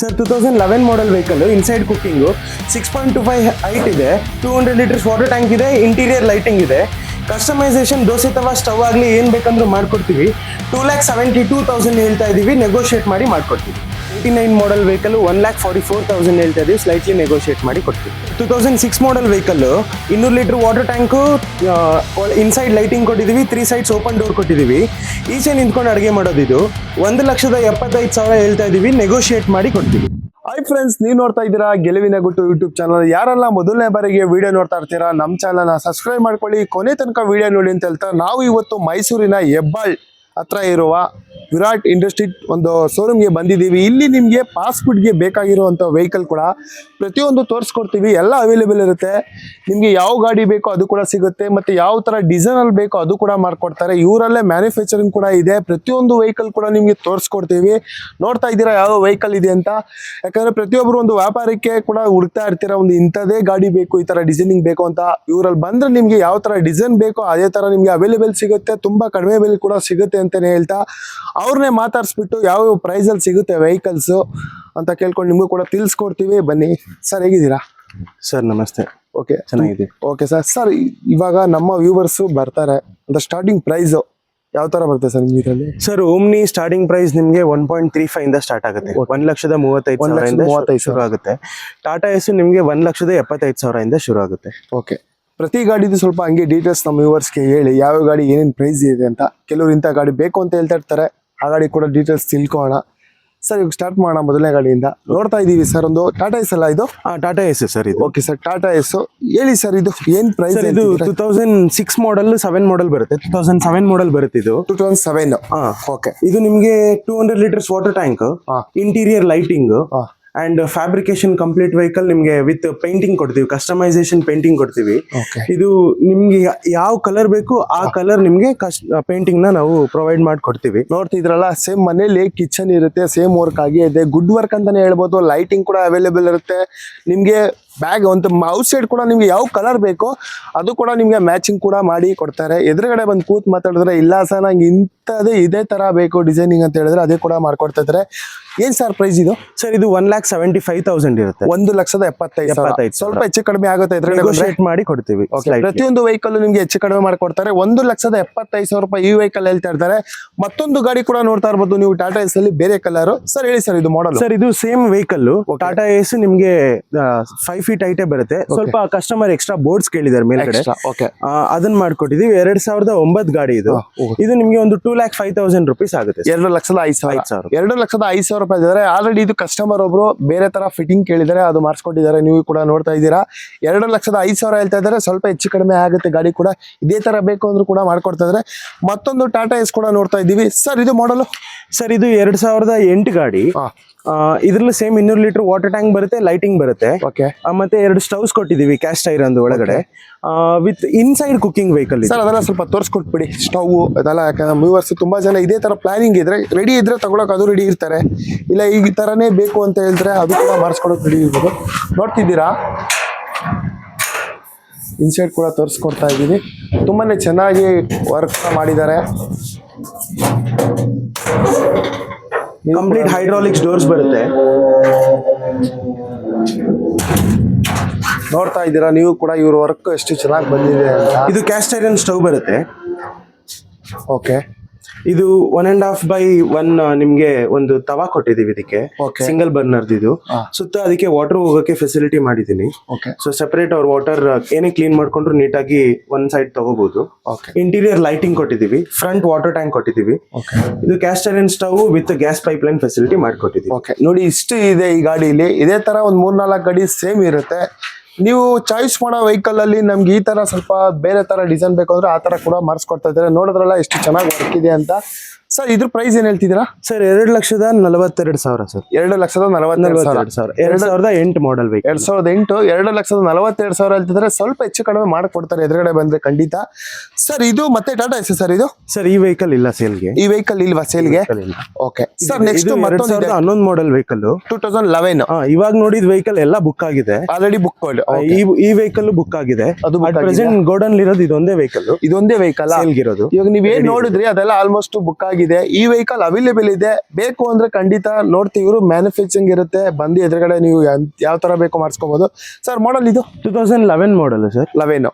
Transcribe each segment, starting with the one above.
Sir two thousand eleven model vehicle inside cooking six point two five height ಇದೆ two hundred litres water tank ಇದೆ interior lighting ಇದೆ. Customization dosa tawa stove ಆಗಲಿ ಏನು ಬೇಕಂದ್ರೂ ಮಾಡ್ಕೊಡ್ತೀವಿ. Two lakh seventy two thousand ಹೇಳ್ತಾ ಇದ್ದೀವಿ ನೆಗೋಷಿಯೇಟ್ ಮಾಡಿ ಮಾಡ್ಕೊಡ್ತೀವಿ. Eighty nine model vehicle one lakh forty four thousand ಹೇಳ್ತಾ ಇದ್ದೀವಿ ಸ್ಲೈಟ್ಲಿ ನೆಗೋಷಿಯೇಟ್ ಮಾಡಿ ಕೊಡ್ತೀವಿ. Two thousand six model vehicle ಇನ್ನೂರು litre water tank inside lighting ಕೊಟ್ಟಿದ್ದೀವಿ ತ್ರೀ ಸೈಡ್ಸ್ ಓಪನ್ ಡೋರ್ ಕೊಟ್ಟಿದ್ದೀವಿ ಈಚೆ ನಿಂತ್ಕೊಂಡು ಅಡುಗೆ ಮಾಡೋದಿದು ಒಂದು ಲಕ್ಷದ ಎಪ್ಪತ್ತೈದು ಸಾವಿರ ಹೇಳ್ತಾ ಇದ್ದೀವಿ ನೆಗೋಷಿಯೇಟ್ ಮಾಡಿ ಕೊಡ್ತೀವಿ. ಹಾಯ್ ಫ್ರೆಂಡ್ಸ್ ನೀವು ನೋಡ್ತಾ ಇದ್ದೀರಾ ಗೆಲುವಿನ ಗುಟ್ಟು ಯೂಟ್ಯೂಬ್ ಚಾನಲ್ ಯಾರೆಲ್ಲ ಮೊದಲನೇ ಬಾರಿಗೆ ವಿಡಿಯೋ ನೋಡ್ತಾ ಇರ್ತೀರಾ ನಮ್ಮ ಚಾನಲ್ನ ಸಬ್ಸ್ಕ್ರೈಬ್ ಮಾಡ್ಕೊಳ್ಳಿ. ಕೊನೆ ತನಕ ವಿಡಿಯೋ ನೋಡಿ ಅಂತ ಹೇಳ್ತಾ, ನಾವು ಇವತ್ತು ಮೈಸೂರಿನ ಹೆಬ್ಬಾಳ್ ಹತ್ರ ಇರುವ ವಿರಾಟ್ ಇಂಡಸ್ಟ್ರಿ ಒಂದು ಶೋರೂಮ್ಗೆ ಬಂದಿದ್ದೀವಿ. ಇಲ್ಲಿ ನಿಮಗೆ ಪಾಸ್ಪೋರ್ಟ್ಗೆ ಬೇಕಾಗಿರುವಂಥ ವೆಹಿಕಲ್ ಕೂಡ ಪ್ರತಿಯೊಂದು ತೋರಿಸ್ಕೊಡ್ತೀವಿ. ಎಲ್ಲ ಅವೈಲೇಬಲ್ ಇರುತ್ತೆ. ನಿಮಗೆ ಯಾವ ಗಾಡಿ ಬೇಕೋ ಅದು ಕೂಡ ಸಿಗುತ್ತೆ. ಮತ್ತು ಯಾವ ಥರ ಡಿಸೈನಲ್ಲಿ ಬೇಕೋ ಅದು ಕೂಡ ಮಾಡಿಕೊಡ್ತಾರೆ. ಇವರಲ್ಲೇ ಮ್ಯಾನುಫ್ಯಾಕ್ಚರಿಂಗ್ ಕೂಡ ಇದೆ. ಪ್ರತಿಯೊಂದು ವೆಹಿಕಲ್ ಕೂಡ ನಿಮಗೆ ತೋರಿಸ್ಕೊಡ್ತೀವಿ. ನೋಡ್ತಾ ಇದ್ದೀರಾ ಯಾವ ವೆಹಿಕಲ್ ಇದೆ ಅಂತ? ಯಾಕಂದ್ರೆ ಪ್ರತಿಯೊಬ್ಬರು ಒಂದು ವ್ಯಾಪಾರಕ್ಕೆ ಕೂಡ ಹುಡುಕ್ತಾ ಇರ್ತೀರಾ, ಒಂದು ಇಂಥದೇ ಗಾಡಿ ಬೇಕು, ಈ ತರ ಡಿಸೈನಿಂಗ್ ಬೇಕು ಅಂತ. ಇವರಲ್ಲಿ ಬಂದ್ರೆ ನಿಮಗೆ ಯಾವ ತರ ಡಿಸೈನ್ ಬೇಕೋ ಅದೇ ತರ ನಿಮಗೆ ಅವೈಲೇಬಲ್ ಸಿಗುತ್ತೆ. ತುಂಬಾ ಕಡಿಮೆ ಬೆಲೆ ಕೂಡ ಸಿಗುತ್ತೆ ಅಂತಲೇ ಹೇಳ್ತಾ. ಅವ್ರನ್ನೇ ಮಾತಾಡ್ಸ್ಬಿಟ್ಟು ಯಾವ ಪ್ರೈಸ್ ಅಲ್ಲಿ ಸಿಗುತ್ತೆ ವೆಹಿಕಲ್ಸ್ ಅಂತ ಕೇಳ್ಕೊಂಡು ನಿಮಗೂ ಕೂಡ ತಿಳಿಸ್ಕೊಡ್ತೀವಿ. ಬನ್ನಿ. ಸರ್ ಹೇಗಿದ್ದೀರಾ? ಸರ್ ನಮಸ್ತೆ. ಓಕೆ ಚೆನ್ನಾಗಿದೆ ಓಕೆ ಸರ್ ಸರ್ ಇವಾಗ ನಮ್ಮ ವ್ಯೂವರ್ಸು ಬರ್ತಾರೆ. ಅಂತ ಸ್ಟಾರ್ಟಿಂಗ್ ಪ್ರೈಸ್ ಯಾವ ತರ ಬರುತ್ತೆ ಸರ್ ನಿಮ್ಗೆ ಇದರಲ್ಲಿ? ಸರ್ ಓಮ್ನಿ ಸ್ಟಾರ್ಟಿಂಗ್ ಪ್ರೈಸ್ ನಿಮಗೆ ಒನ್ ಪಾಯಿಂಟ್ ತ್ರೀ ಫೈವ್ ಇಂದ ಸ್ಟಾರ್ಟ್ ಆಗುತ್ತೆ. ಒಂದ್ ಲಕ್ಷದ ಮೂವತ್ತೈದು ಸಾವಿರದಿಂದ ಮೂವತ್ತೈದು ಶುರು ಆಗುತ್ತೆ. ಟಾಟಾ ಎಸ್ ನಿಮಗೆ ಒಂದ್ ಲಕ್ಷದ ಎಪ್ಪತ್ತೈದು ಸಾವಿರದಿಂದ ಶುರು ಆಗುತ್ತೆ. ಓಕೆ ಪ್ರತಿ ಗಾಡಿದು ಸ್ವಲ್ಪ ಹಂಗೆ ಡೀಟೇಲ್ಸ್ ನಮ್ಮ ವ್ಯೂವರ್ಸ್ಗೆ ಹೇಳಿ ಯಾವ ಗಾಡಿ ಏನೇನು ಪ್ರೈಸ್ ಇದೆ ಅಂತ. ಕೆಲವರು ಇಂಥ ಗಾಡಿ ಬೇಕು ಅಂತ ಹೇಳ್ತಾ ಇರ್ತಾರೆ. ಆ ಗಾಡಿ ಕೂಡ ಡೀಟೇಲ್ಸ್ ತಿಳ್ಕೊಳ್ಳೋಣ. ಸರ್ ಇವಾಗ ಸ್ಟಾರ್ಟ್ ಮಾಡೋಣ ಮೊದಲನೇ ಗಾಡಿಯಿಂದ. ನೋಡ್ತಾ ಇದ್ದೀವಿ ಸರ್ ಒಂದು ಟಾಟಾ ಎಸ್ ಅಲ್ಲ ಇದು? ಟಾಟಾ ಎಸ್ ಸರ್ ಇದು. ಓಕೆ ಸರ್ ಟಾಟಾ ಎಸ್ ಹೇಳಿ ಸರ್ ಇದು ಏನ್ ಪ್ರೈಸ್ ಇದು two thousand six model seven model ಬರುತ್ತೆ. ಟೂ ತೌಸಂಡ್ ಸೆವೆನ್ ಮಾಡಲ್ ಬರುತ್ತೆ ಇದು. ಟೂ ತೌಸಂಡ್ ಸೆವೆನ್ ಓಕೆ ಇದು ನಿಮಗೆ two hundred litres water tank interior lighting. And fabrication complete vehicle ನಿಮಗೆ ವಿತ್ ಪೇಂಟಿಂಗ್ ಕೊಡ್ತೀವಿ ಕಸ್ಟಮೈಸೇಷನ್ ಪೇಂಟಿಂಗ್ ಕೊಡ್ತೀವಿ. ಇದು ನಿಮ್ಗೆ ಯಾವ ಕಲರ್ ಬೇಕು ಆ ಕಲರ್ ನಿಮ್ಗೆ ಪೇಂಟಿಂಗ್ನ ನಾವು ಪ್ರೊವೈಡ್ ಮಾಡ್ಕೊಡ್ತೀವಿ. ನೋಡ್ತಿದ್ರಲ್ಲ ಸೇಮ್ ಮನೇಲಿ ಕಿಚನ್ ಇರುತ್ತೆ ಸೇಮ್ ವರ್ಕ್ ಆಗಿ ಇದೆ. ಗುಡ್ ವರ್ಕ್ ಅಂತಾನೆ ಹೇಳ್ಬೋದು ಲೈಟಿಂಗ್ ಕೂಡ ಅವೈಲೇಬಲ್ ಇರುತ್ತೆ. ನಿಮಗೆ ಬ್ಯಾಗ್ ಒಂದು ಔಟ್ ಸೈಡ್ ಕೂಡ ನಿಮ್ಗೆ ಯಾವ ಕಲರ್ ಬೇಕೋ ಅದು ಕೂಡ ನಿಮ್ಗೆ ಮ್ಯಾಚಿಂಗ್ ಕೂಡ ಮಾಡಿ ಕೊಡ್ತಾರೆ. ಎದುರುಗಡೆ ಬಂದು ಕೂತ್ ಮಾತಾಡಿದ್ರೆ ಇಲ್ಲ ಸರ್ ನಂಗೆ ಇಂಥದೇ ಇದೇ ತರ ಬೇಕು ಡಿಸೈನಿಂಗ್ ಅಂತ ಹೇಳಿದ್ರೆ ಅದೇ ಕೂಡ ಮಾಡ್ಕೊಡ್ತಾ ಇದ್ದಾರೆ ಏನ್ ಸರ್ ಪ್ರೈಸ್ ಇದು? ಸರ್ ಇದು one lakh seventy five thousand ಇರುತ್ತೆ. ಒಂದು ಲಕ್ಷದ ಎಪ್ಪತ್ತೈದು. ಸ್ವಲ್ಪ ಹೆಚ್ಚು ಕಡಿಮೆ ಆಗುತ್ತೆ ಬಂದ್ರೆ. ಮಾಡಿ ಕೊಡ್ತೀವಿ. ಪ್ರತಿಯೊಂದು ವೆಹಿಕಲ್ ನಿಮ್ಗೆ ಹೆಚ್ಚು ಕಡಿಮೆ ಮಾಡ್ಕೊಡ್ತಾರೆ. ಒಂದು ಲಕ್ಷದ ಎಪ್ಪತ್ತೈದು ಸಾವಿರ ರೂಪಾಯಿ ಈ ವೆಹಿಕಲ್ ಹೇಳ್ತಾ ಇರ್ತಾರೆ. ಮತ್ತೊಂದು ಗಾಡಿ ಕೂಡ ನೋಡ್ತಾ ಇರ್ಬೋದು ನೀವು ಟಾಟಾ ಎಸ್ ಅಲ್ಲಿ ಬೇರೆ ಕಲರ್ ಸರ್ ಹೇಳಿ ಸರ್ ಇದು ಮಾಡಲ್ ಸರ್ ಇದು ಸೇಮ್ ವೆಹಿಕಲ್ ಟಾಟಾ ಎಸ್ ನಿಮ್ಗೆ ಫೈವ್ ಫೀಟ್ ಐಟೆ ಬರುತ್ತೆ. ಸ್ವಲ್ಪ ಕಸ್ಟಮರ್ ಎಕ್ಸ್ಟ್ರಾ ಬೋರ್ಡ್ಸ್ ಕೇಳಿದ್ದಾರೆ ಮೇಲ್ಗಡೆ. ಅದನ್ನ ಮಾಡ್ಕೊಟ್ಟಿದೀವಿ ಎರಡ್ ಸಾವಿರದ ಒಂಬತ್ತು ಗಾಡಿ ಇದು. ಇದು ನಿಮಗೆ ಒಂದು two lakh five thousand rupees ಆಗುತ್ತೆ. ಎರಡು ಲಕ್ಷದ ಐದು ಸಾವಿರ. ಐದು ಸಾವಿರ. ಎರಡು ಲಕ್ಷದ ಐದು ಸಾವಿರ ರೂಪಾಯಿ ಇದ್ದಾರೆ. ಆಲ್ರೆಡಿ ಇದು ಕಸ್ಟಮರ್ ಒಬ್ರು ಬೇರೆ ತರ ಫಿಟ್ಟಿಂಗ್ ಕೇಳಿದರೆ ಅದು ಮಾಡಿಸ್ಕೊಟ್ಟಿದ್ದಾರೆ. ನೀವು ಕೂಡ ನೋಡ್ತಾ ಇದ್ದೀರಾ. ಎರಡು ಲಕ್ಷದ ಐದು ಸಾವಿರ ಹೇಳ್ತಾ ಇದ್ದಾರೆ. ಸ್ವಲ್ಪ ಹೆಚ್ಚು ಕಡಿಮೆ ಆಗುತ್ತೆ ಗಾಡಿ ಕೂಡ. ಇದೇ ತರ ಬೇಕು ಅಂದ್ರೂ ಕೂಡ ಮಾಡ್ಕೊಡ್ತಾ ಇದ್ದಾರೆ. ಮತ್ತೊಂದು ಟಾಟಾ ಎಸ್ ಕೂಡ ನೋಡ್ತಾ ಇದ್ದೀವಿ. ಸರ್ ಇದು ಮಾಡಲು ಸರ್ ಇದು ಎರಡ್ ಸಾವಿರದ ಎಂಟು ಗಾಡಿ. ಇದ್ರಲ್ಲಿ ಸೇಮ್ ಇನ್ನೂರು ಲೀಟರ್ ವಾಟರ್ ಟ್ಯಾಂಕ್ ಬರುತ್ತೆ ಲೈಟಿಂಗ್ ಬರುತ್ತೆ. ಮತ್ತೆ ಎರಡು ಸ್ಟೌಸ್ ಕೊಟ್ಟಿದೀವಿ ಕ್ಯಾಸ್ಟ್ ಐರನ್ ಒಳಗಡೆ. With inside cooking vehicle sir ಅದನ್ನ ಸ್ವಲ್ಪ ತೋರಿಸ್ಕೊಟ್ಬಿಡಿ ಸ್ಟವ್ ಅದೆಲ್ಲ ಯಾಕಂದ್ರೆ ಮೂವರ್ಸ್ ತುಂಬಾ ಜನ ಇದೇ ತರ ಪ್ಲಾನಿಂಗ್ ಇದ್ರೆ ರೆಡಿ ಇದ್ರೆ ತಗೊಳಕ್ ಅದು ರೆಡಿ ಇರ್ತಾರೆ. ಇಲ್ಲ ಈ ತರನೇ ಬೇಕು ಅಂತ ಹೇಳಿದ್ರೆ ಅದು ಕೂಡ ಮಾಡಿಸ್ಕೊಡಕ್ ರೆಡಿ ಇರ್ಬೋದು. ನೋಡ್ತಿದ್ದೀರಾ? ಇನ್ಸೈಡ್ ಕೂಡ ತೋರಿಸ್ಕೊಡ್ತಾ ಇದ್ದೀವಿ ತುಂಬಾನೇ ಚೆನ್ನಾಗಿ ವರ್ಕ್ ಮಾಡಿದ್ದಾರೆ. ಕಂಪ್ಲೀಟ್ ಹೈಡ್ರಾಲಿಕ್ಸ್ ಡೋರ್ಸ್ ಬರುತ್ತೆ. ನೋಡ್ತಾ ಇದ್ದೀರಾ, ನೀವು ಕೂಡ ಇವ್ರ ವರ್ಕ್ ಎಷ್ಟು ಚೆನ್ನಾಗಿ ಬಂದಿದೆ ಇದು ಕ್ಯಾಸ್ಟ್ ಐರನ್ ಸ್ಟವ್ ಬರುತ್ತೆ. ಓಕೆ ಇದು one and half by one ನಿಮ್ಗೆ ಒಂದು ತವಾ ಕೊಟ್ಟಿದೀವಿ ಇದಕ್ಕೆ. ಸಿಂಗಲ್ ಬರ್ನರ್ ಇದು. ಸುತ್ತ ಅದಕ್ಕೆ ವಾಟರ್ ಹೋಗೋಕೆ ಫೆಸಿಲಿಟಿ ಮಾಡಿದೀನಿ ಸೊ ಸೆಪರೇಟ್ ಅವ್ರ ವಾಟರ್ ಏನೇ ಕ್ಲೀನ್ ಮಾಡ್ಕೊಂಡ್ರು ನೀಟಾಗಿ ಒನ್ ಸೈಡ್ ತಗೋಬಹುದು ಇಂಟೀರಿಯರ್ ಲೈಟಿಂಗ್ ಕೊಟ್ಟಿದೀವಿ ಫ್ರಂಟ್ ವಾಟರ್ ಟ್ಯಾಂಕ್ ಕೊಟ್ಟಿದೀವಿ ಇದು cast iron stove with gas pipe line facility ಮಾಡಿಕೊಟ್ಟಿದೀವಿ ನೋಡಿ ಇಷ್ಟು ಇದೆ ಈ ಗಾಡಿಲಿ. ಇದೇ ತರ ಒಂದ್ ಮೂರ್ನಾಲ್ಕು ಗಾಡಿ ಸೇಮ್ ಇರುತ್ತೆ. ನೀವು ಚಾಯ್ಸ್ ಮಾಡೋ ವೆಹಿಕಲ್ ಅಲ್ಲಿ ನಮ್ಗೆ ಈ ತರ ಸ್ವಲ್ಪ ಬೇರೆ ತರ ಡಿಸೈನ್ ಬೇಕು ಅಂದ್ರೆ ಆ ತರ ಕೂಡ ಮಾಡಿಸ್ಕೊಡ್ತಾ ಇದ್ದಾರೆ. ನೋಡಿದ್ರಲ್ಲ ಎಷ್ಟು ಚೆನ್ನಾಗಿ ವರ್ಕ್ ಇದೆ ಅಂತ. ಸರ್ ಇದ್ರ ಪ್ರೈಸ್ ಏನ್ ಹೇಳ್ತಿದ್ದೀರಾ? ಸರ್ ಎರಡು ಲಕ್ಷದ ನಲವತ್ತೆರಡು ಸಾವಿರ ಸರ್. ಎರಡು ಲಕ್ಷದ ನಲವತ್ತೆರಡು ಸಾವಿರ. ಎರಡ್ ಸಾವಿರದ ಎಂಟು ಮಾಡಲ್ ಬೇಕು ಎರಡ್ ಸಾವಿರದ ಎಂಟು ಎರಡು ಲಕ್ಷದ ನಲವತ್ತೆರಡು ಸಾವಿರ ಹೇಳ್ತಿದ್ರೆ ಸ್ವಲ್ಪ ಹೆಚ್ಚು ಕಡಿಮೆ ಮಾಡಿಕೊಡ್ತಾರೆ ಎದುರುಗಡೆ ಬಂದ್ರೆ ಖಂಡಿತ. ಸರ್ ಇದು ಮತ್ತೆ ಟಾಟಾ ಎಸ್ ಸರ್ ಇದು? ಸರ್ ಈ ವೆಹಿಕಲ್ ಇಲ್ಲ ಸೇಲ್ಗೆ ಈ ವೆಹಿಕಲ್ ಇಲ್ವಾ ಸೇಲ್ಗೆ ಓಕೆ ಸರ್ ನೆಕ್ಸ್ಟ್ ಮತ್ತೊಂದು ಹನ್ನೊಂದು model vehicle two thousand eleven ಇವಾಗ ನೋಡಿದ ವೆಹಿಕಲ್ ಎಲ್ಲ ಬುಕ್ ಆಗಿದೆ. ಆಲ್ರೆಡಿ ಬುಕ್ ಈ ಈ ವೆಹಿಕಲ್ ಬುಕ್ ಆಗಿದೆ. ಅದು ಪ್ರೆಸೆಂಟ್ ಗೋಡನ್ ಇರೋದು ಇದೊಂದೇ ವೆಹಿಕಲ್ ಇದೊಂದೇ ವೆಹಿಕಲ್ ಸೇಲ್ಗಿರೋದು ಇವಾಗ ನೀವ್ ಏನ್ ನೋಡಿದ್ರಿ ಅದೆಲ್ಲ ಆಲ್ಮೋಸ್ಟ್ ಬುಕ್ ಆಗಿದೆ. ಆಗಿದೆ ಈ ವೆಹಿಕಲ್ ಅವೈಲೇಬಲ್ ಇದೆ. ಬೇಕು ಅಂದ್ರೆ ಖಂಡಿತ ನೋಡ್ತೀವಿ. ಇವರು ಮ್ಯಾನುಫ್ಯಾಕ್ಚರಿಂಗ್ ಇರುತ್ತೆ. ಬಂದು ಎದುರುಗಡೆ ನೀವು ಯಾವ ತರ ಬೇಕು ಮಾಡಿಸ್ಕೋಬಹುದು ಸರ್ ಮಾಡಲ್ ಇದು? Two thousand eleven model sir eleven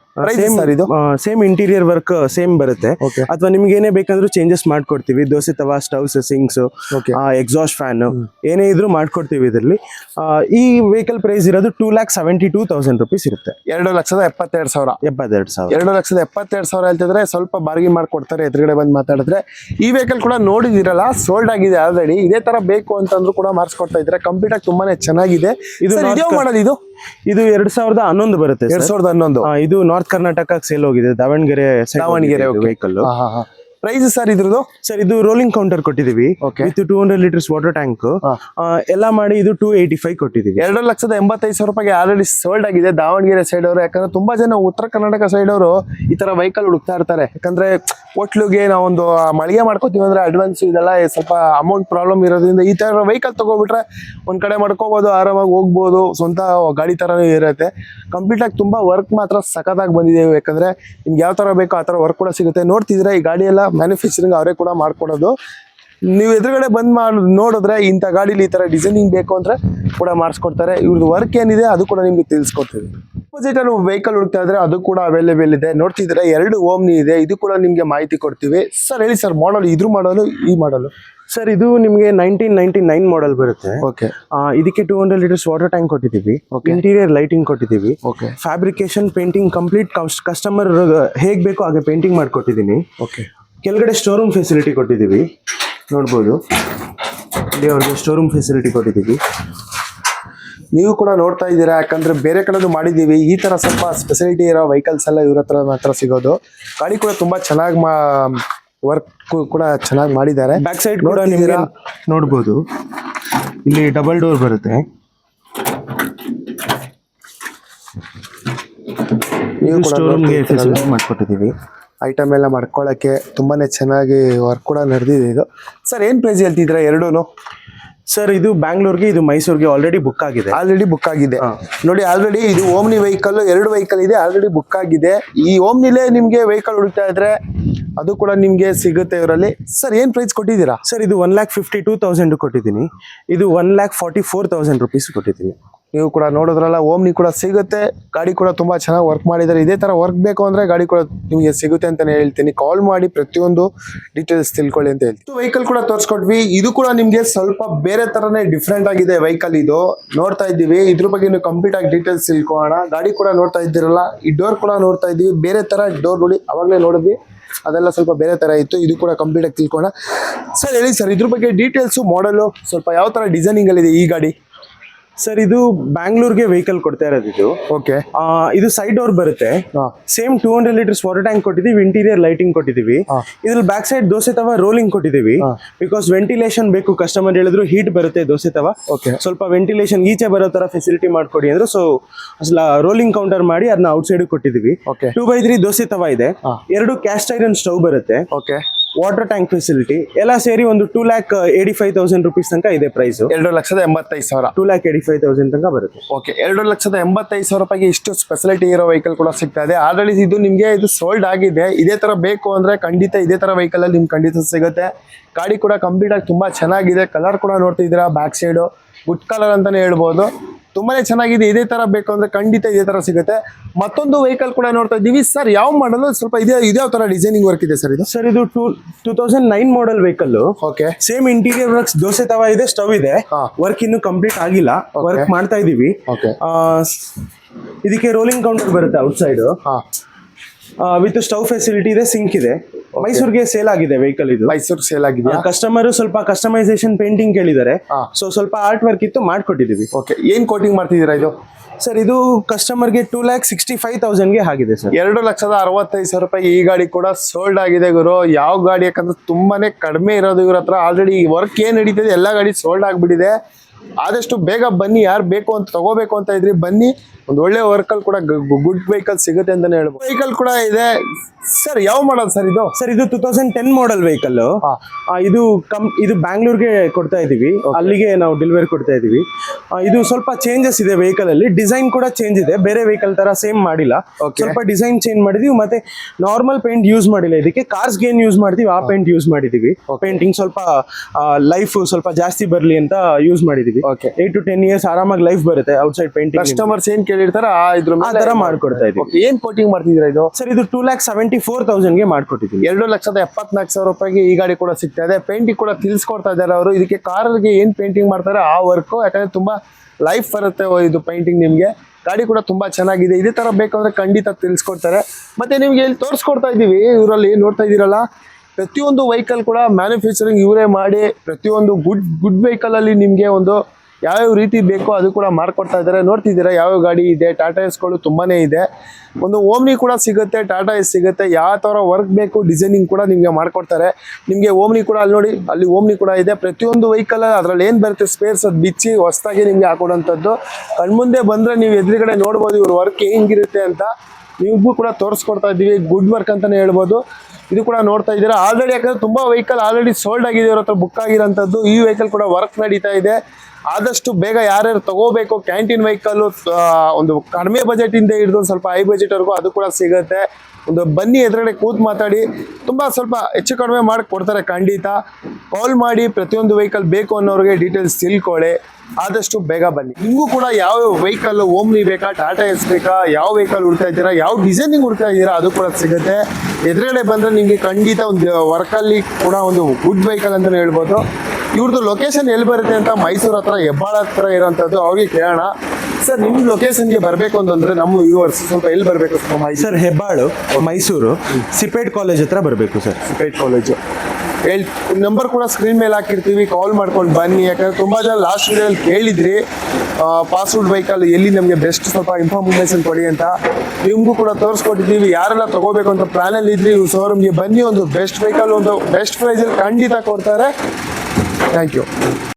sir ಇದು? ಸೇಮ್ ಇಂಟೀರಿಯರ್ ವರ್ಕ್ ಸೇಮ್ ಬರುತ್ತೆ. ಅಥವಾ ನಿಮ್ಗೆ ಏನೇ ಬೇಕಂದ್ರೂ ಚೇಂಜಸ್ ಮಾಡ್ಕೊಡ್ತೀವಿ. Dosa tawa stoves sinks. Exhaust fan ಏನೇ ಇದ್ರೂ ಮಾಡ್ಕೊಡ್ತೀವಿ ಇದರಲ್ಲಿ. ಈ ವೆಹಿಕಲ್ ಪ್ರೈಸ್ ಇರೋದು two lakh seventy two thousand rupees ಇರುತ್ತೆ. ಎರಡು ಲಕ್ಷದ ಎಪ್ಪತ್ತೆರಡು ಸಾವಿರ. ಎಪ್ಪತ್ತೆರಡು ಸಾವಿರ. ಎರಡು ಲಕ್ಷದ ಎಪ್ಪತ್ತೆರಡು ಸಾವಿರ ಹೇಳ್ತಿದ್ರೆ ಸ್ವಲ್ಪ ಬಾರ್ಗಿ ಮಾಡ್ಕೊಡ್ತಾರೆ. ಎದುರುಗಡೆ ಬಂದು ಮಾತಾಡಿದ್ರೆ ಈ ವೆಹಿಕಲ್ ಕೂಡ ನೋಡಿದಿರಲ್ಲ ಸೋಲ್ಡ್ ಆಗಿದೆ ಆಲ್ರೆಡಿ ಇದೇ ತರ ಬೇಕು ಅಂತಂದ್ರು ಕೂಡ ಮಾರ್ಸ್ಕೊಡ್ತಾ ಇದ್ರೆ ಕಂಪ್ಲೀಟ್ ಆಗಿ ತುಂಬಾನೇ ಚೆನ್ನಾಗಿದೆ. ಇದು ಮಾಡೋದು ಇದು? ಇದು ಎರಡ್ ಸಾವಿರದ ಹನ್ನೊಂದು ಬರುತ್ತೆ ಎರಡ್. ಸಾವಿರದ ಹನ್ನೊಂದು. ಇದು ನಾರ್ತ್ ಕರ್ನಾಟಕ ಸೇಲ್ ಹೋಗಿದೆ Davanagere Davanagere. Vehicle price sir ಇದ್ರದ್ದು? ಸರ್ ಇದು rolling counter ಕೊಟ್ಟಿದೀವಿ. With two hundred litres water tank. ಎಲ್ಲ ಮಾಡಿ ಇದು ಟೂ ಏಯ್ಟಿ ಫೈವ್ ಕೊಟ್ಟಿದೀವಿ ಎರಡು ಲಕ್ಷದ ಎಂಬತ್ತೈದು ಸಾವಿರ ರೂಪಾಯಿಗೆ ಆಲ್ರೆಡಿ ಸೋಲ್ಡ್ ಆಗಿದೆ ದಾವಣಗೆರೆ ಸೈಡ್ ಅವರು. ಯಾಕಂದ್ರೆ ತುಂಬಾ ಜನ ಉತ್ತರ ಕರ್ನಾಟಕ ಸೈಡ್ ಅವರು ಈ ತರ ವೆಹಿಕಲ್ ಹುಡುಕ್ತಾ ಇರ್ತಾರೆ. ಯಾಕಂದ್ರೆ ಹೋಟ್ಲುಗೆ ನಾವೊಂದು ಮಳಿಗೆ ಮಾಡ್ಕೋತೀವಿ ಅಂದ್ರೆ ಅಡ್ವಾನ್ಸ್ ಇದೆಲ್ಲ ಸ್ವಲ್ಪ ಅಮೌಂಟ್ ಪ್ರಾಬ್ಲಮ್ ಇರೋದ್ರಿಂದ ಈ ತರ ವೆಹಿಕಲ್ ತಗೋಬಿಟ್ರೆ ಒಂದ್ ಕಡೆ ಮಾಡ್ಕೋಬಹುದು ಆರಾಮಾಗಿ ಹೋಗ್ಬೋದು ಸ್ವಂತ ಗಾಡಿ ತರನೇ ಇರುತ್ತೆ. ಕಂಪ್ಲೀಟ್ ಆಗಿ ತುಂಬಾ ವರ್ಕ್ ಮಾತ್ರ ಸಖತ್ತಾಗಿ ಬಂದಿದೆ. ಯಾಕಂದ್ರೆ ನಿಮ್ಗೆ ಯಾವ ತರ ಬೇಕೋ ಆ ತರ ವರ್ಕ್ ಕೂಡ ಸಿಗುತ್ತೆ. ನೋಡ್ತಿದ್ರೆ ಈ ಗಾಡಿ ಎಲ್ಲ? ಮ್ಯಾನುಫ್ಯಾಕ್ಚರಿಂಗ್ ಅವರೇ ಕೂಡ ಮಾಡ್ಕೊಡೋದು. ನೀವು ಎದುರುಗಡೆ ಬಂದ್ ಮಾಡಿ ನೋಡಿದ್ರೆ ಇಂಥ ಗಾಡಿಲಿ ಈ ತರ ಡಿಸೈನಿಂಗ್ ಬೇಕು ಅಂದ್ರೆ ಕೂಡ ಮಾಡಿಸ್ಕೊಡ್ತಾರೆ. ಇವ್ರದ್ದು ವರ್ಕ್ ಏನಿದೆ ಅದು ಕೂಡ ನಿಮಗೆ ತಿಳಿಸ್ಕೊಡ್ತೀವಿ. ಅಪೋಸಿಟ್ ಅಲ್ಲಿ ವೆಹಿಕಲ್ ಹುಡುಕ್ತಾ ಇದ್ರೆ ಅದು ಕೂಡ ಅವೈಲೇಬಲ್ ಇದೆ. ನೋಡ್ತಿದ್ರೆ ಎರಡು ಓಮ್ನಿ ಇದೆ. ಇದು ಕೂಡ ನಿಮಗೆ ಮಾಹಿತಿ ಕೊಡ್ತೀವಿ. ಸರ್ ಹೇಳಿ ಸರ್ ಮಾಡಲ್ ಇದ್ರ ಮಾಡಲು ಈ ಮಾಡಲು ಸರ್ ಇದು ನಿಮಗೆ ನೈನ್ಟೀನ್ ನೈನ್ಟಿ ನೈನ್ ಮಾಡೆಲ್ ಬರುತ್ತೆ. ಓಕೆ. ಇದಕ್ಕೆ two hundred litres water tank ಕೊಟ್ಟಿದ್ದೀವಿ. ಇಂಟೀರಿಯರ್ ಲೈಟಿಂಗ್ ಕೊಟ್ಟಿದ್ದೀವಿ. Okay. Fabrication painting complete customer ಹೇಗೆ ಬೇಕೋ ಹಾಗೆ ಪೇಂಟಿಂಗ್ ಮಾಡಿಕೊಟ್ಟಿದ್ದೀನಿ. ಓಕೆ. ಕೆಳಗಡೆ ಸ್ಟೋರೂಮ್ ಫೆಸಿಲಿಟಿ ಕೊಟ್ಟಿದ್ದೀವಿ. ನೋಡ್ಬೋದು. ಇಲ್ಲಿ ಅವ್ರಿಗೆ ಸ್ಟೋರೂಮ್ ಫೆಸಿಲಿಟಿ ಕೊಟ್ಟಿದ್ದೀವಿ. ನೀವು ಕೂಡ ನೋಡ್ತಾ ಇದ್ದೀರಾ ಯಾಕಂದ್ರೆ ಬೇರೆ ಕಡೆದು ಮಾಡಿದ್ದೀವಿ. ಈ ತರ ಸ್ವಲ್ಪ ಸ್ಪೆಸಿಲಿಟಿ ಇರೋ ವೆಹಿಕಲ್ಸ್ ಎಲ್ಲ ಇವ್ರ ಹತ್ರ ಮಾತ್ರ ಸಿಗೋದು. ಗಾಡಿ ಕೂಡ ತುಂಬಾ ಚೆನ್ನಾಗಿ ಮಾ ವರ್ಕ್ ಕೂಡ ಚೆನ್ನಾಗಿ ಮಾಡಿದ್ದಾರೆ. ಬ್ಯಾಕ್ ಸೈಡ್ ಕೂಡ ನಿಮಗೆ? ನೋಡ್ಬೋದು. ಇಲ್ಲಿ ಡಬಲ್ ಡೋರ್ ಬರುತ್ತೆ. ನೀವು ಕೂಡ ಸ್ಟೋರೂಮ್ಗೆ ಮಾಡ್ಕೊಟ್ಟಿದ್ದೀವಿ. ಐಟಮ್ ಎಲ್ಲ ಮಾಡ್ಕೊಳ್ಳೋಕ್ಕೆ ತುಂಬಾ ಚೆನ್ನಾಗಿ ವರ್ಕ್ ಕೂಡ ನಡೆದಿದೆ ಇದು. ಸರ್ ಏನು ಪ್ರೈಸ್ ಹೇಳ್ತಿದ್ದೀರಾ ಎರಡೂ ಸರ್ ಇದು ಬ್ಯಾಂಗ್ಳೂರ್ಗೆ ಇದು ಮೈಸೂರಿಗೆ ಆಲ್ರೆಡಿ ಬುಕ್ ಆಗಿದೆ. ಆಲ್ರೆಡಿ ಬುಕ್ ಆಗಿದೆ. ನೋಡಿ ಆಲ್ರೆಡಿ ಇದು ಓಮ್ನಿ ವೆಹಿಕಲ್ ಎರಡು ವೆಹಿಕಲ್ ಇದೆ ಆಲ್ರೆಡಿ ಬುಕ್ ಆಗಿದೆ. ಈ ಓಮ್ನಿಲೇ ನಿಮಗೆ ವೆಹಿಕಲ್ ಹುಡುಕ್ತಾ ಇದ್ರೆ ಅದು ಕೂಡ ನಿಮಗೆ ಸಿಗುತ್ತೆ ಇವರಲ್ಲಿ. ಸರ್ ಏನು ಪ್ರೈಸ್ ಕೊಟ್ಟಿದ್ದೀರಾ? ಸರ್ ಇದು one lakh fifty two thousand ಕೊಟ್ಟಿದ್ದೀನಿ. ಇದು one lakh forty four thousand rupees ಕೊಟ್ಟಿದ್ದೀನಿ. ನೀವು ಕೂಡ ನೋಡಿದ್ರಲ್ಲ, ಓಮ್ನಿ ಕೂಡ ಸಿಗುತ್ತೆ. ಗಾಡಿ ಕೂಡ ತುಂಬಾ ಚೆನ್ನಾಗಿ ವರ್ಕ್ ಮಾಡಿದ್ದಾರೆ. ಇದೇ ತರ ವರ್ಕ್ ಬೇಕು ಅಂದ್ರೆ ಗಾಡಿ ಕೂಡ ನಿಮಗೆ ಸಿಗುತ್ತೆ ಅಂತಾನೆ ಹೇಳ್ತೀನಿ. ಕಾಲ್ ಮಾಡಿ ಪ್ರತಿಯೊಂದು ಡೀಟೇಲ್ಸ್ ತಿಳ್ಕೊಳ್ಳಿ ಅಂತ ಹೇಳ್ತೀನಿ. ವೆಹಿಕಲ್ ಕೂಡ ತೋರಿಸ್ಕೊಟ್ವಿ. ಇದು ಕೂಡ ನಿಮಗೆ ಸ್ವಲ್ಪ ಬೇರೆ ತರನೇ ಡಿಫ್ರೆಂಟ್ ಆಗಿದೆ ವೆಹಿಕಲ್ ಇದು. ನೋಡ್ತಾ ಇದ್ದೀವಿ. ಇದ್ರ ಬಗ್ಗೆ ನೀವು ಕಂಪ್ಲೀಟ್ ಆಗಿ ಡೀಟೇಲ್ಸ್ ತಿಳ್ಕೊಳ್ಳೋಣ. ಗಾಡಿ ಕೂಡ ನೋಡ್ತಾ ಇದ್ದೀರಲ್ಲ, ಈ ಡೋರ್ ಕೂಡ ನೋಡ್ತಾ ಇದ್ದೀವಿ. ಬೇರೆ ತರ ಡೋರ್ ನೋಡಿ ಅವಾಗಲೇ ನೋಡಿದ್ವಿ. ಅದೆಲ್ಲ ಸ್ವಲ್ಪ ಬೇರೆ ತರ ಇತ್ತು. ಇದು ಕೂಡ ಕಂಪ್ಲೀಟ್ ಆಗಿ ತಿಳ್ಕೊಳ್ಳೋಣ. ಸರ್, ಹೇಳಿ ಸರ್, ಇದ್ರ ಬಗ್ಗೆ ಡೀಟೇಲ್ಸು ಮಾಡಲು ಸ್ವಲ್ಪ ಯಾವ ತರ ಡಿಸೈನಿಂಗ್ ಅಲ್ಲಿ ಇದೆ ಈ ಗಾಡಿ? ಸರ್ ಇದು ಬ್ಯಾಂಗ್ಳೂರ್ಗೆ ವೆಹಿಕಲ್ ಕೊಡ್ತಾ ಇರೋದು ಇದು. ಓಕೆ ಆ, ಇದು ಸೈಡ್ ಡೋರ್ ಬರುತ್ತೆ. Same two hundred litres water tank ಕೊಟ್ಟಿದ್ದೀವಿ ಇಂಟೀರಿಯರ್ ಲೈಟಿಂಗ್ ಕೊಟ್ಟಿದ್ದೀವಿ. ಇದ್ರಲ್ಲಿ back side dosa tawa rolling ಕೊಟ್ಟಿದ್ದೀವಿ. ಬಿಕಾಸ್ ವೆಂಟಿಲೇಷನ್ ಬೇಕು ಕಸ್ಟಮರ್ ಹೇಳಿದ್ರು ಹೀಟ್ ಬರುತ್ತೆ ದೋಸೆ ತವ. ಓಕೆ ಸ್ವಲ್ಪ ವೆಂಟಿಲೇಷನ್ ಈಚೆ ಬರೋ ತರ ಫೆಸಿಲಿಟಿ ಮಾಡ್ಕೊಡಿ ಅಂದ್ರೆ ಸೊ ರೋಲಿಂಗ್ ಕೌಂಟರ್ ಮಾಡಿ ಅದನ್ನ ಔಟ್ ಸೈಡ್ ಕೊಟ್ಟಿದ್ದೀವಿ. Okay two by three dosa tawa ಇದೆ. ಎರಡು ಕ್ಯಾಸ್ಟ್ ಐರನ್ ಸ್ಟವ್ ಬರುತ್ತೆ. ಓಕೆ ವಾಟರ್ ಟ್ಯಾಂಕ್ ಫೆಸಿಲಿಟಿ ಎಲ್ಲ ಸೇರಿ ಒಂದು two lakh eighty five thousand rupees ತನಕ ಇದೆ ಪ್ರೈಸ್ ಎರಡು ಲಕ್ಷದ ಎಂಬತ್ತೈದು ಸಾವಿರ. Two lakh eighty five thousand ತನಕ ಬರುತ್ತೆ. ಓಕೆ ಎರಡು ಲಕ್ಷದ ಎಂಬತ್ತೈದು ಸಾವಿರ ರೂಪಾಯಿಗೆ ಇಷ್ಟು ಸ್ಪೆಸಿಲಿಟಿ ಇರೋ ವೆಹಿಕಲ್ ಕೂಡ ಸಿಗ್ತಾ ಇದೆ. ಆಲ್ರೆಡಿ ಇದು ನಿಮಗೆ ಇದು ಸೋಲ್ಡ್ ಆಗಿದೆ. ಇದೇ ತರ ಬೇಕು ಅಂದ್ರೆ ಖಂಡಿತ ಇದೇ ತರ ವೆಹಿಕಲ್ ಅಲ್ಲಿ ನಿಮ್ಗೆ ಖಂಡಿತ ಸಿಗುತ್ತೆ. ಗಾಡಿ ಕೂಡ ಕಂಪ್ಲೀಟ್ ಆಗಿ ತುಂಬಾ ಚೆನ್ನಾಗಿದೆ. ಕಲರ್ ಕೂಡ ನೋಡ್ತಿದ್ದೀರಾ ಬ್ಯಾಕ್ ಸೈಡು ಗುಡ್ ಕಲರ್ ಅಂತಾನೆ ಹೇಳ್ಬೋದು. ತುಂಬಾನೇ ಚೆನ್ನಾಗಿದೆ. ಇದೇ ತರ ಬೇಕು ಅಂದ್ರೆ ಖಂಡಿತ ಇದೇ ತರ ಸಿಗುತ್ತೆ. ಮತ್ತೊಂದು ವೆಹಿಕಲ್ ಕೂಡ ನೋಡ್ತಾ ಇದ್ದೀವಿ. ಸರ್ ಯಾವ ಮಾಡಲ್ ಸ್ವಲ್ಪ ಇದೇ ಇದೇ ತರ ಡಿಸೈನಿಂಗ್ ವರ್ಕ್ ಇದೆ ಸರ್ ಇದು? ಸರ್ ಇದು two two thousand nine model vehicle okay. Same interior works dosa tawa ಇದೆ ಸ್ಟವ್ ಇದೆ. ವರ್ಕ್ ಇನ್ನು ಕಂಪ್ಲೀಟ್ ಆಗಿಲ್ಲ. ವರ್ಕ್ ಮಾಡ್ತಾ ಇದೀವಿ ಇದಕ್ಕೆ ರೋಲಿಂಗ್ ಕೌಂಟರ್ ಬರುತ್ತೆ ಔಟ್ ಸೈಡ್ ಹಾ ವಿತ್ ಸ್ಟವ್ ಫೆಸಿಲಿಟಿ ಇದೆ ಸಿಂಕ್ ಇದೆ. ಮೈಸೂರಿಗೆ ಸೇಲ್ ಆಗಿದೆ ವೆಹಿಕಲ್ ಇದು. ಮೈಸೂರು ಸೇಲ್ ಆಗಿದೆ ಕಸ್ಟಮರ್ ಸ್ವಲ್ಪ ಕಸ್ಟಮೈಸೇಷನ್ ಪೇಂಟಿಂಗ್ ಕೇಳಿದ್ದಾರೆ. ಸೊ ಸ್ವಲ್ಪ ಆರ್ಟ್ ವರ್ಕ್ ಇತ್ತು ಮಾಡ್ಕೊಟ್ಟಿದೀವಿ ಓಕೆ ಏನ್ ಕೋಟಿಂಗ್ ಮಾಡ್ತಿದ್ದೀರಾ ಇದು? ಸರ್ ಇದು ಕಸ್ಟಮರ್ಗೆ ಟೂ ಲ್ಯಾಕ್ ಸಿಕ್ಸ್ಟಿ ಫೈವ್ ತೌಸಂಡ್ಗೆ ಆಗಿದೆ ಸರ್ ಎರಡು ಲಕ್ಷದ ಅರವತ್ತೈದು ಸಾವಿರ ರೂಪಾಯಿ ಈ ಗಾಡಿ ಕೂಡ ಸೋಲ್ಡ್ ಆಗಿದೆ ಗುರು. ಯಾವ ಗಾಡಿ ಯಾಕಂದ್ರೆ ತುಂಬಾನೇ ಕಡಿಮೆ ಇರೋದು ಇವ್ರ ಹತ್ರ. ಆಲ್ರೆಡಿ ವರ್ಕ್ ಏನ್ ನಡೀತದೆ ಎಲ್ಲ ಗಾಡಿ ಸೋಲ್ಡ್ ಆಗಿಬಿಟ್ಟಿದೆ. ಆದಷ್ಟು ಬೇಗ ಬನ್ನಿ ಯಾರು ಬೇಕು ಅಂತ ತಗೋಬೇಕು ಅಂತ ಇದ್ರಿ ಬನ್ನಿ. ಒಂದು ಒಳ್ಳೆ ವರ್ಕಲ್ ಕೂಡ ಗುಡ್ ವೆಹಿಕಲ್ ಸಿಗುತ್ತೆ ಅಂತಾನೆ ಹೇಳ್ಬೋದು. ವೆಹಿಕಲ್ ಕೂಡ ಇದೆ. ಸರ್ ಯಾವ ಮಾಡಲ್ ಸರ್ ಇದು? ಸರ್ ಇದು two thousand ten model vehicle ಇದು ಕಂ ಇದು ಬ್ಯಾಂಗ್ಳೂರ್ಗೆ ಕೊಡ್ತಾ ಇದೀವಿ ಅಲ್ಲಿಗೆ ನಾವು ಡೆಲಿವರಿ ಕೊಡ್ತಾ ಇದೀವಿ ಇದು ಸ್ವಲ್ಪ ಚೇಂಜಸ್ ಇದೆ ವೆಹಿಕಲ್ ಅಲ್ಲಿ. ಡಿಸೈನ್ ಕೂಡ ಚೇಂಜ್ ಇದೆ. ಬೇರೆ ವೆಹಿಕಲ್ ತರ ಸೇಮ್ ಮಾಡಿಲ್ಲ. ಸ್ವಲ್ಪ ಡಿಸೈನ್ ಚೇಂಜ್ ಮಾಡಿದೀವಿ. ಮತ್ತೆ ನಾರ್ಮಲ್ ಪೇಂಟ್ ಯೂಸ್ ಮಾಡಿಲ್ಲ. ಇದಕ್ಕೆ ಕಾರ್ಸ್ ಗೇನ್ ಯೂಸ್ ಮಾಡ್ತೀವಿ? ಆ ಪೇಂಟ್ ಯೂಸ್ ಮಾಡಿದೀವಿ. ಪೇಂಟಿಂಗ್ ಸ್ವಲ್ಪ ಲೈಫ್ ಸ್ವಲ್ಪ ಜಾಸ್ತಿ ಬರಲಿ ಅಂತ ಯೂಸ್ ಮಾಡಿದೀವಿ. ಏಟ್ ಟು ಟೆನ್ ಇಯರ್ಸ್ ಆರಾಮಾಗಿ ಲೈಫ್ ಬರುತ್ತೆ ಔಟ್ಸೈಡ್ ಪೇಂಟಿಂಗ್ ಕಸ್ಟಮರ್ಸ್ ಏನ್ ಕೇಳಿರ್ತಾರ ಆ ಇದ್ರ ಆ ತರ ಮಾಡ್ಕೊಡ್ತಾ ಇದೀವಿ ಏನ್ ಕೋಟಿಂಗ್ ಮಾಡ್ತಿದ್ದೀರಾ ಇದು? ಸರ್ ಇದು ಟೂ ಲ್ಯಾಕ್ ಸೆವೆಂಟಿ ಫೋರ್ ತೌಸಂಡ್ಗೆ ಮಾಡ್ಕೊಟ್ಟಿದ್ದೀವಿ. ಎರಡು ಲಕ್ಷದ ಎಪ್ಪತ್ನಾಲ್ಕು ಸಾವಿರ ರೂಪಾಯಿಗೆ ಈ ಗಾಡಿ ಕೂಡ ಸಿಗ್ತಾ ಇದೆ. ಪೇಂಟಿಂಗ್ ಕೂಡ ತಿಳಿಸ್ಕೊಡ್ತಾ ಇದ್ದಾರೆ ಅವರು. ಇದಕ್ಕೆ ಕಾರ್ಗೆ ಏನ್ ಪೇಂಟಿಂಗ್ ಮಾಡ್ತಾರೆ? ಆ ವರ್ಕ್ ಯಾಕಂದ್ರೆ ತುಂಬಾ ಲೈಫ್ ಬರುತ್ತೆ ಇದು ಪೇಂಟಿಂಗ್ ನಿಮ್ಗೆ. ಗಾಡಿ ಕೂಡ ತುಂಬಾ ಚೆನ್ನಾಗಿದೆ. ಇದೇ ತರ ಬೇಕಂದ್ರೆ ಖಂಡಿತ ತಿಳಿಸ್ಕೊಡ್ತಾರೆ. ಮತ್ತೆ ನಿಮ್ಗೆ ಇಲ್ಲಿ ತೋರಿಸ್ಕೊಡ್ತಾ ಇದೀವಿ ಇವರಲ್ಲಿ ನೋಡ್ತಾ ಇದೀರಲ್ಲ ಪ್ರತಿಯೊಂದು ವೆಹಿಕಲ್ ಕೂಡ ಮ್ಯಾನುಫ್ಯಾಕ್ಚರಿಂಗ್ ಇವರೇ ಮಾಡಿ ಪ್ರತಿಯೊಂದು ಗುಡ್ ಗುಡ್ ವೆಹಿಕಲ್ ಅಲ್ಲಿ ನಿಮ್ಗೆ ಒಂದು ಯಾವ್ಯಾವ ರೀತಿ ಬೇಕೋ ಅದು ಕೂಡ ಮಾಡ್ಕೊಡ್ತಾ ಇದ್ದಾರೆ. ನೋಡ್ತಿದ್ದೀರಾ, ಯಾವ್ಯಾವ ಗಾಡಿ ಇದೆ ಟಾಟಾ ಎಸ್ಗಳು ತುಂಬಾ ಇದೆ. ಒಂದು ಓಮ್ನಿ ಕೂಡ ಸಿಗುತ್ತೆ ಟಾಟಾ ಎಸ್ ಸಿಗುತ್ತೆ. ಯಾವ ಥರ ವರ್ಕ್ ಬೇಕು ಡಿಸೈನಿಂಗ್ ಕೂಡ ನಿಮಗೆ ಮಾಡ್ಕೊಡ್ತಾರೆ. ನಿಮಗೆ ಓಮ್ನಿ ಕೂಡ ಅಲ್ಲಿ ನೋಡಿ, ಅಲ್ಲಿ ಓಮ್ನಿ ಕೂಡ ಇದೆ. ಪ್ರತಿಯೊಂದು ವೆಹಿಕಲ್ ಅದರಲ್ಲಿ ಏನು ಬರುತ್ತೆ ಸ್ಪೇರ್ಸ್ ಅದು ಬಿಚ್ಚಿ ಹೊಸದಾಗಿ ನಿಮಗೆ ಹಾಕೊಡೋಂಥದ್ದು. ಕಣ್ಮುಂದೆ ಬಂದರೆ ನೀವು ಎದುರುಗಡೆ ನೋಡ್ಬೋದು ಇವ್ರ ವರ್ಕ್ ಹೆಂಗಿರುತ್ತೆ ಅಂತ. ನಿಮಗೂ ಕೂಡ ತೋರಿಸ್ಕೊಡ್ತಾ ಇದ್ದೀವಿ ಗುಡ್ ವರ್ಕ್ ಅಂತಲೇ ಹೇಳ್ಬೋದು. ಇದು ಕೂಡ ನೋಡ್ತಾ ಇದ್ದೀರಾ ಆಲ್ರೆಡಿ ಯಾಕಂದ್ರೆ ತುಂಬ ವೆಹಿಕಲ್ ಆಲ್ರೆಡಿ ಸೋಲ್ಡ್ ಆಗಿದೆ, ಇವ್ರ ಹತ್ರ ಬುಕ್ ಆಗಿರೋಂಥದ್ದು. ಈ ವೆಹಿಕಲ್ ಕೂಡ ವರ್ಕ್ ನಡೀತಾ ಇದೆ. ಆದಷ್ಟು ಬೇಗ ಯಾರ್ಯಾರು ತಗೋಬೇಕು ಕ್ಯಾಂಟೀನ್ ವೆಹಿಕಲ್ ಒಂದು ಕಡಿಮೆ ಬಜೆಟ್ ಇಂದ ಹಿಡಿದು ಸ್ವಲ್ಪ ಹೈ ಬಜೆಟ್ ವರೆಗೂ ಅದು ಕೂಡ ಸಿಗುತ್ತೆ. ಒಂದು ಬನ್ನಿ ಎದುರುಗಡೆ ಕೂತ್ ಮಾತಾಡಿ. ತುಂಬಾ ಸ್ವಲ್ಪ ಹೆಚ್ಚು ಕಡಿಮೆ ಮಾಡಿ ಕೊಡ್ತಾರೆ ಖಂಡಿತ. ಕಾಲ್ ಮಾಡಿ ಪ್ರತಿಯೊಂದು ವೆಹಿಕಲ್ ಬೇಕು ಅನ್ನೋರಿಗೆ ಡೀಟೇಲ್ಸ್ ತಿಳ್ಕೊಳ್ಳಿ. ಆದಷ್ಟು ಬೇಗ ಬನ್ನಿ. ನಿಮಗೂ ಕೂಡ ಯಾವ ವೆಹಿಕಲ್ ಓಮ್ಲಿ ಬೇಕಾ ಟಾಟಾ ಎಸ್ ಬೇಕಾ, ಯಾವ ವೆಹಿಕಲ್ ಹುಡ್ತಾ ಇದ್ದೀರಾ, ಯಾವ ಡಿಸೈನಿಂಗ್ ಹುಡ್ತಾ ಇದ್ದೀರಾ, ಅದು ಕೂಡ ಸಿಗುತ್ತೆ. ಎದುರುಗಡೆ ಬಂದ್ರೆ ನಿಮಗೆ ಖಂಡಿತ ಒಂದು ವರ್ಕಲ್ಲಿ ಕೂಡ ಒಂದು ಗುಡ್ ವೆಹಿಕಲ್ ಅಂತಲೇ ಹೇಳ್ಬೋದು. ಇವ್ರದ್ದು ಲೊಕೇಶನ್ ಎಲ್ಲಿ ಬರುತ್ತೆ ಅಂತ ಮೈಸೂರು ಹತ್ರ ಹೆಬ್ಬಾಳ ಹತ್ರ ಇರೋಂಥದ್ದು ಅವ್ರಿಗೆ ಕೇಳೋಣ. ಸರ್ ನಿಮ್ಮ ಲೊಕೇಶನ್ಗೆ ಬರಬೇಕು ಅಂತಂದ್ರೆ ನಮ್ಮ ವ್ಯೂವರ್ಸ್ ಸ್ವಲ್ಪ ಎಲ್ಲಿ ಬರಬೇಕು ಸರ್ ಹೆಬ್ಬಾಳು ಮೈಸೂರು ಸಿಪೇಟ್ ಕಾಲೇಜ್ ಹತ್ರ ಬರಬೇಕು ಸರ್. ಸಿಪೇಟ್ ಕಾಲೇಜು ಹೇಳ್ ನಂಬರ್ ಕೂಡ ಸ್ಕ್ರೀನ್ ಮೇಲೆ ಹಾಕಿರ್ತೀವಿ ಕಾಲ್ ಮಾಡ್ಕೊಂಡು ಬನ್ನಿ. ಯಾಕಂದ್ರೆ ತುಂಬ ಜನ ಲಾಸ್ಟ್ ವಿಡಿಯೋಲಿ ಕೇಳಿದ್ರಿ. ಪಾಸ್ವರ್ಡ್ ಬೈಕಲ್ಲಿ ಎಲ್ಲಿ ನಮಗೆ ಬೆಸ್ಟ್ ಸ್ವಲ್ಪ ಇನ್ಫಾರ್ಮೇಷನ್ ಕೊಡಿ ಅಂತ. ನಿಮಗೂ ಕೂಡ ತೋರಿಸ್ಕೊಟ್ಟಿದ್ದೀವಿ. ಯಾರೆಲ್ಲ ತಗೋಬೇಕು ಅಂತ ಪ್ಲಾನಲ್ಲಿ ಇದ್ರಿ ಇವ್ರು ಶೋರೂಮ್ಗೆ ಬನ್ನಿ. ಒಂದು ಬೆಸ್ಟ್ ವೆಹಿಕಲ್ ಒಂದು ಬೆಸ್ಟ್ ಪ್ರೈಸಲ್ಲಿ ಖಂಡಿತ ಕೊಡ್ತಾರೆ. ライピョ。